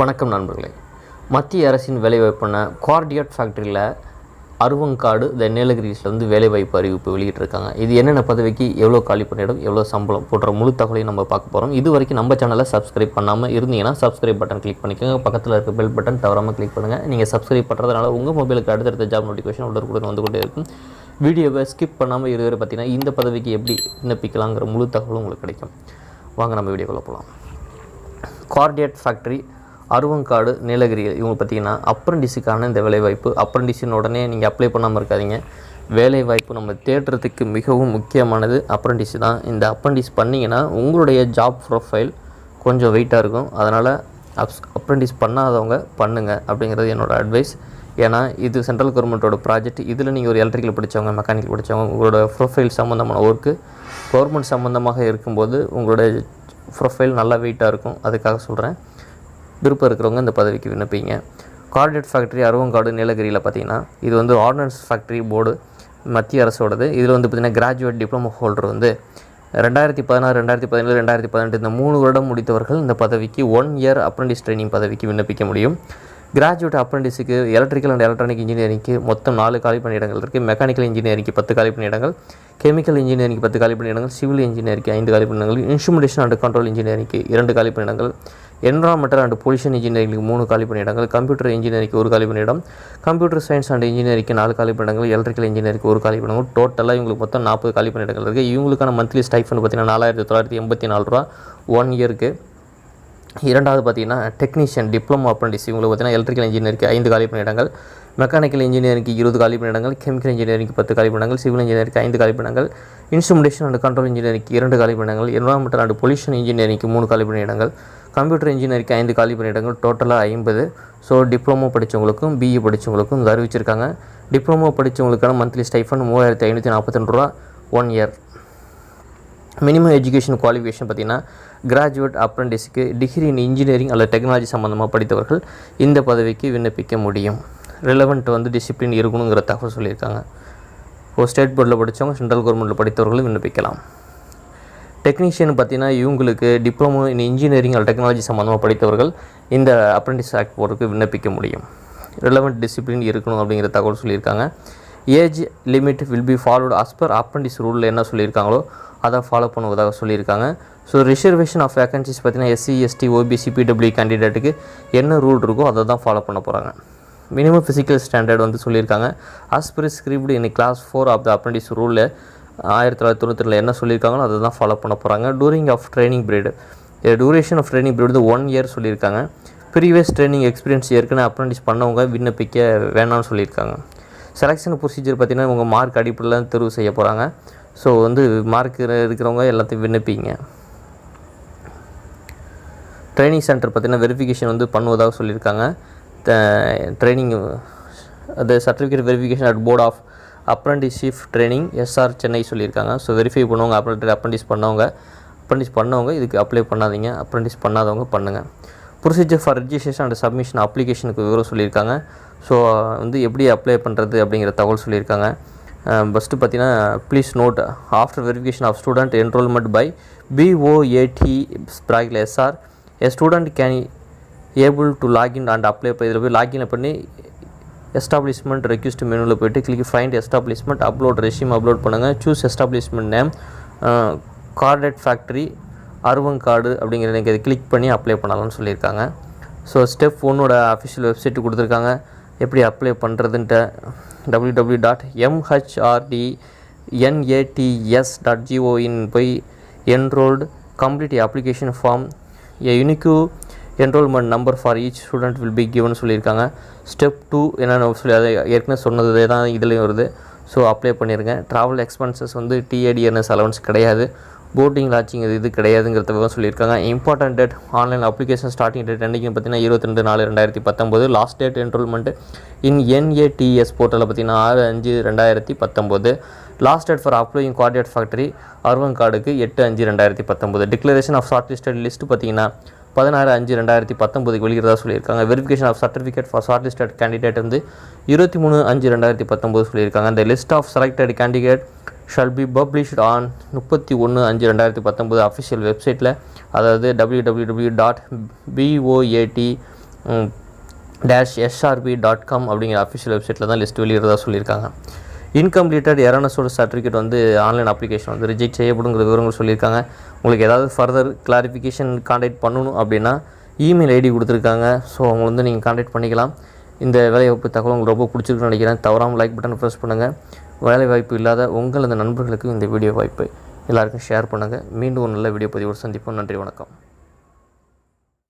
வணக்கம் நண்பர்களே. மத்திய அரசின் வேலைவாய்ப்பான கார்டியட் ஃபேக்ட்ரியில் அருவங்காடு இந்த நீலகிரிஸில் வந்து வேலைவாய்ப்பு அறிவிப்பு வெளியிட்டிருக்காங்க. இது என்னென்ன பதவிக்கு எவ்வளோ காலி பண்ணிடும் எவ்வளோ சம்பளம் போன்ற முழு தகவலையும் நம்ம பார்க்க போகிறோம் இது வரைக்கும் நம்ம சேனலை சப்ஸ்கிரைப் பண்ணாமல் இருந்தீங்கன்னா சப்ஸ்கிரைப் பட்டன் கிளிக் பண்ணிக்கோங்க. பக்கத்தில் இருக்க பெல் பட்டன் தவறாமல் கிளிக் பண்ணுங்கள் நீங்கள் சப்ஸ்கிரைப் பண்ணுறதுனால உங்கள் மொபைலுக்கு அடுத்தடுத்த ஜாப் நோட்டிஃபிகேஷன் உடனுக்குடன் வந்து கொண்டே இருக்கும். வீடியோவை ஸ்கிப் பண்ணாமல் இருக்கிற பார்த்தீங்கன்னா இந்த பதவிக்கு எப்படி விண்ணப்பிக்கலாங்கிற முழு தகவலும் உங்களுக்கு கிடைக்கும். வாங்க நம்ம வீடியோக்குள்ளே போகலாம் கார்டியட் ஃபேக்ட்ரி அருவங்காடு நீலகிரி இவங்க பார்த்தீங்கன்னா அப்ரண்டிஸுக்கான இந்த வேலைவாய்ப்பு அப்ரண்டிஸின் உடனே நீங்கள் அப்ளை பண்ணாமல் இருக்காதீங்க. வேலைவாய்ப்பு நம்ம தேடுறதுக்கு மிகவும் முக்கியமானது அப்ரண்டிஸ் தான். இந்த அப்ரண்டிஸ் பண்ணிங்கன்னா உங்களுடைய ஜாப் ப்ரொஃபைல் கொஞ்சம் வெயிட்டாக இருக்கும். அதனால் அப்ஸ் அப்ரண்டிஸ் பண்ணாதவங்க பண்ணுங்கள் அப்படிங்கிறது என்னோடய அட்வைஸ் ஏன்னா இது சென்ட்ரல் கவர்மெண்ட்டோட ப்ராஜெக்ட் இதில் நீங்கள் ஒரு எலக்ட்ரிக்கல் படித்தவங்க மெக்கானிக்கல் படித்தவங்க உங்களோட ப்ரொஃபைல் சம்மந்தமான ஒர்க்கு கவர்மெண்ட் சம்மந்தமாக இருக்கும்போது உங்களுடைய ப்ரொஃபைல் நல்லா வெயிட்டாக இருக்கும். அதுக்காக சொல்கிறேன் விருப்பம் இருக்கிறவங்க இந்த பதவிக்கு விண்ணப்பிங்க. கார்டெட் ஃபேக்ட்ரி அருவங்காடு நீலகிரியில் பார்த்தீங்கன்னா இது வந்து ஆர்டினன்ஸ் ஃபேக்ட்ரி போர்டு மத்திய அரசோடது. இதில் வந்து பார்த்திங்கன்னா கிராஜுவேட் டிப்ளமோ ஹோல்டர் வந்து ரெண்டாயிரத்தி பதினாறு ரெண்டாயிரத்தி பதினேழு ரெண்டாயிரத்தி பதினெட்டு இந்த மூணு வருடம் முடித்தவர்கள் இந்த பதவிக்கு ஒன் இயர் அப்ரண்டிஸ் ட்ரைனிங் பதவிக்கு விண்ணப்பிக்க முடியும். கிராஜுவேட் அப்ரண்டிஸுக்கு எலக்ட்ரிக்கல் அண்ட் எலக்ட்ரானிக் இன்ஜினியரிங்க்கு மொத்தம் நாலு காலி பணியிடங்கள் இருக்குது மெக்கானிக்கல் இன்ஜினியரிங்க்கு பத்து காலி பணியிடங்கள் கெமிக்கல் இன்ஜினியரிங்க்கு பத்து காலி பணியிடங்கள் சிவில் இன்ஜினியரிங்க்கு ஐந்து காலி பணியிடங்கள் இன்ஸ்ட்ருமெண்டேஷன் அண்ட் கண்ட்ரோல் இன்ஜினியரிங்க்கு இரண்டு காலி பணியிடங்கள் என்வரான்மெண்டல் அண்ட் பொல்யூஷன் இன்ஜினியரிங்க்கு மூணு காலி பணியிடங்கள் கம்ப்யூட்டர் இன்ஜினியரிங்க்கு ஒரு காலி பணியிடம் கம்ப்யூட்டர் சயின்ஸ் அண்ட் இன்ஜினியரிங்க்கு நாலு காலி பணியிடங்கள் எலக்ட்ரிக்கல் இன்ஜினியரிங்க்கு ஒரு காலி பணியிடங்கள் டோட்டலாக இவங்களுக்கு மொத்தம் நாற்பது காலி பணியிடங்கள் இருக்குது இவங்களுக்கான மந்த்லி ஸ்டைஃபன் பார்த்தீங்கன்னா நாலாயிரத்தி தொள்ளாயிரத்தி எண்பத்தி நாலு ரூபா ஒன் இயருக்கு இரண்டாவது பார்த்தீங்கன்னா டெக்னீஷியன் டிப்ளமோ அப்ரண்டிஸ் இவங்களுக்கு பார்த்தீங்கன்னா எலக்ட்ரிக்கல் இன்ஜினியருக்கு ஐந்து காலி பணியிடங்கள் மெக்கானிக்கல் இன்ஜினியரிங்க்கு இருபது காலி பணியிடங்கள் கெமிக்கல் இன்ஜினியரிங்க்கு பத்து காலி பணியிடங்கள் சிவில் இன்ஜினியரிங்க்கு ஐந்து காலி பணியிடங்கள் இன்ஸ்ட்ருமெண்டேஷன் அண்ட் கண்ட்ரோல் இன்ஜினியரிங்க்கு இரண்டு காலி பணியிடங்கள் என்வரான்மெண்டல் அண்ட் பொல்யூஷன் இன்ஜினியரிங்க்கு மூணு காலி பணியிடங்கள் கம்ப்யூட்டர் இன்ஜினியரிங்க்கு ஐந்து காலி பணியிடங்கள் டோட்டலாக ஐம்பது. ஸோ டிப்ளமோ படித்தவங்களுக்கும் பிஇ படித்தவங்களுக்கும் இது அறிவிச்சிருக்காங்க டிப்ளமோ படித்தவங்களுக்கான மந்த்லி ஸ்டைஃபன் மூவாயிரத்தி ஐநூற்றி நாற்பத்தி ரூபா one year minimum education qualification பார்த்தீங்கன்னா கிராஜுவேட் அப்ரண்டிஸுக்கு டிகிரி இன் இன்ஜினியரிங் அல்லது டெக்னாலஜி சம்மந்தமாக படித்தவர்கள் இந்த பதவிக்கு விண்ணப்பிக்க முடியும். ரிலவெண்ட் வந்து டிசிப்ளின் இருக்கணுங்கிற தகவல் சொல்லியிருக்காங்க. இப்போ ஸ்டேட் போர்டில் படித்தவங்க சென்ட்ரல் கவர்மெண்ட்டில் படித்தவர்களும் விண்ணப்பிக்கலாம். டெக்னீஷியன் பார்த்தீங்கன்னா இவங்களுக்கு டிப்ளமோ இன் இன்ஜினியரிங் அல்லது டெக்னாலஜி சம்மந்தமாக படித்தவர்கள் இந்த அப்ரெண்டிஸ் ஆக்ட் போர்டுக்கு விண்ணப்பிக்க முடியும். ரிலவெண்ட் டிசிப்ளின் இருக்கணும் அப்படிங்கிற தகவல் சொல்லியிருக்காங்க. Age limit will be followed as per apprentice ரூலில் என்ன சொல்லியிருக்காங்களோ அதை ஃபாலோ பண்ணுவதாக சொல்லியிருக்காங்க. ஸோ ரிசர்வேஷன் ஆஃப் வேக்கன்சிஸ் பார்த்தீங்கன்னா எஸ்சி எஸ்டி ஓபிசி பிடபிள்யூ கேண்டிடேட்டுக்கு என்ன ரூல் இருக்கோ அதை தான் ஃபாலோ பண்ண போகிறாங்க மினிமம் ஃபிசிக்கல் ஸ்டாண்டர்ட் வந்து சொல்லியிருக்காங்க. As prescribed in clause four of the apprentice ரூலில் ஆயிரத்தி தொள்ளாயிரத்தி தொண்ணூற்றில் என்ன சொல்லியிருக்காங்களோ அதை தான் ஃபாலோ பண்ண போகிறாங்க during of training period duration of training period வந்து ஒன் இயர் சொல்லியிருக்காங்க. ப்ரீவியஸ் ட்ரைனிங் எக்ஸ்பீரியன்ஸ் ஏற்கனவே அப்ரண்டிஸ் பண்ணவங்க விண்ணப்பிக்க வேணாம்னு சொல்லியிருக்காங்க. செலெக்ஷன் ப்ரொசீஜர் பார்த்தீங்கன்னா உங்கள் மார்க் அடிப்படையில் தேர்வு செய்ய போகிறாங்க ஸோ வந்து மார்க் இருக்கிறவங்க எல்லாத்தையும் விண்ணப்பிங்க. ட்ரைனிங் சென்டர் பார்த்திங்கன்னா வெரிஃபிகேஷன் வந்து பண்ணுவதாக சொல்லியிருக்காங்க. ட்ரைனிங் அது certificate verification at board of apprenticeship training SR Chennai சொல்லியிருக்காங்க. ஸோ வெரிஃபை பண்ணுவாங்க அப்ரண்டி அப்ரண்டிஸ் பண்ணவங்க. அப்ரண்டிஸ் பண்ணவங்க இதுக்கு அப்ளை பண்ணாதீங்க. அப்ரண்டிஸ் பண்ணாதவங்க பண்ணுங்கள் procedure for registration and submission அப்ளிகேஷனுக்கு விவரம் சொல்லியிருக்காங்க. ஸோ வந்து எப்படி அப்ளை பண்ணுறது அப்படிங்கிற தகவல் சொல்லியிருக்காங்க. ஃபஸ்ட்டு பார்த்தீங்கன்னா please note after verification of student enrolment by BOAT ஸ்ப்ராகில் SR a student can able to login and apply இதில் போய் லாகின் பண்ணி எஸ்டாப்ளிஷ்மெண்ட் ரெக்யூஸ்ட் மெனுவில் போயிட்டு click find establishment upload resume upload பண்ணுங்கள் choose establishment name cordite factory Aruvankadu அப்படிங்கிற நீங்கள் இதை click பண்ணி அப்ளை பண்ணலாம்னு சொல்லியிருக்காங்க. ஸோ ஸ்டெப் ஒன்னோட அஃபிஷியல் வெப்சைட்டு கொடுத்துருக்காங்க. எப்படி apply பண்ணுறதுன்ட்டு W W dot MHRD NATS dot G O in போய் enrolled complete application form a unique enrolment number for each student will be given சொல்லியிருக்காங்க. ஸ்டெப் டூ என்னென்ன சொல்லி அதை ஏற்கனவே சொன்னதே தான் இதுலேயும் வருது. ஸோ அப்ளை பண்ணிடுங்க ட்ராவல் எக்ஸ்பென்சஸ் வந்து டிஏடிஎன்எஸ் அலவன்ஸ் கிடையாது. போட்டிங் லாட்சிங் இது இது கிடையாதுங்கிறத சொல்லியிருக்காங்க. Important date online application starting date என்றைக்கு பார்த்தீங்கன்னா இருபத்தி ரெண்டு நாலு ரெண்டாயிரத்தி பத்தொம்போது. Last date enrolment in NATS போர்ட்டலில் பார்த்தீங்கன்னா ஆறு அஞ்சு ரெண்டாயிரத்தி பத்தொம்போது. Last date for applying cordite factory Aruvan கார்டுக்கு எட்டு அஞ்சு ரெண்டாயிரத்தி பத்தொம்போது. Declaration of shortlisted list பார்த்தீங்கன்னா பதினாறு அஞ்சு ரெண்டாயிரத்தி பத்தொம்போதுக்கு வெளியிறதா சொல்லியிருக்காங்க. Verification of certificate for shortlisted candidate வந்து இருபத்தி மூணு அஞ்சு ரெண்டாயிரத்தி பத்தொம்போது சொல்லியிருக்காங்க. அந்த list of selected candidate shall be published on முப்பத்தி ஒன்று அஞ்சு ரெண்டாயிரத்தி பத்தொம்போது அஃபிஷியல் வெப்சைட்டில் அதாவது W W W dot BOAT dash SRP dot com அப்படிங்கிற அஃபிஷியல் வெப்சைட்டில் தான் லிஸ்ட் வெளியிடுறதா சொல்லியிருக்காங்க. இன்கம்ப்ளீட்டட் எரனஸோட சர்டிஃபிகேட் வந்து ஆன்லைன் அப்ளிகேஷன் வந்து ரிஜெக்ட் செய்யப்படுங்கிற விவரங்கள் சொல்லியிருக்காங்க. உங்களுக்கு ஏதாவது ஃபர்தர் கிளாரிஃபிகேஷன் காண்டாக்ட் பண்ணணும் அப்படின்னா இமெயில் ஐடி கொடுத்துருக்காங்க. ஸோ அவங்க வந்து நீங்கள் காண்டாக்ட் பண்ணிக்கலாம். இந்த வேலைவாய்ப்பு தகவல் உங்களுக்கு ரொம்ப பிடிச்சிருக்குன்னு நினைக்கிறேன். தவறாமல் லைக் பட்டன் ப்ரெஸ் பண்ணுங்கள் வேலைவாய்ப்பு இல்லாத உங்கள் அந்த நண்பர்களுக்கு இந்த வீடியோ வாய்ப்பை எல்லாருக்கும் ஷேர் பண்ணுங்கள் மீண்டும் ஒரு நல்ல வீடியோ பதிவோடு சந்திப்போம். நன்றி வணக்கம்.